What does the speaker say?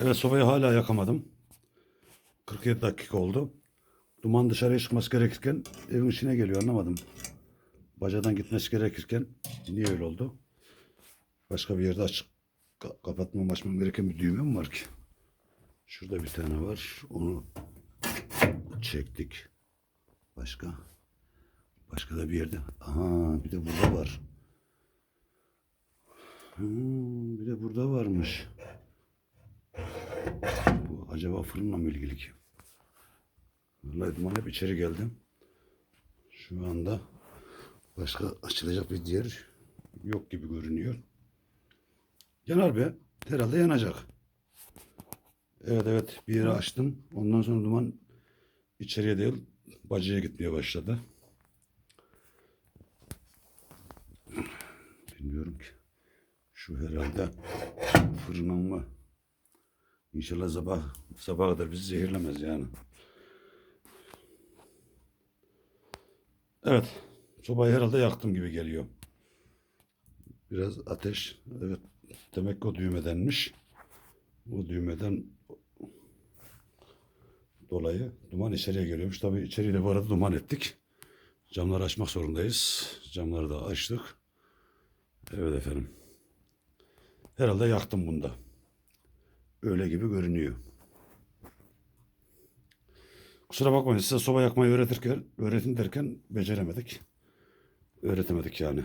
Evet sobayı hala yakamadım. 47 dakika oldu. Duman dışarıya çıkması gerekirken evin içine geliyor anlamadım. Bacadan gitmesi gerekirken niye öyle oldu? Başka bir yerde açık ka- kapatmam açmam gereken bir düğme mi var ki? Şurada bir tane var. Onu çektik. Başka? Başka da bir yerde. Aha bir de burada var. Hmm, bir de burada varmış. Bu acaba fırınla mı ilgili ki? Vallahi duman hep içeri geldi. Şu anda başka açılacak bir yer yok gibi görünüyor. Yanar be. Herhalde yanacak. Evet evet bir yeri açtım. Ondan sonra duman içeriye değil bacaya gitmeye başladı. Bilmiyorum ki. Şu herhalde fırının mı? İnşallah sabah sabaha kadar bizi zehirlemez yani. Evet. Sobayı herhalde yaktım gibi geliyor. Biraz ateş. Evet. Demek ki o düğmedenmiş. O düğmeden dolayı duman içeriye geliyormuş. Tabii içeriği de bu arada duman ettik. Camları açmak zorundayız. Camları da açtık. Evet efendim. Herhalde yaktım bunda. Öyle gibi görünüyor. Kusura bakmayın size soba yakmayı öğretirken, öğretin derken beceremedik. Öğretemedik yani.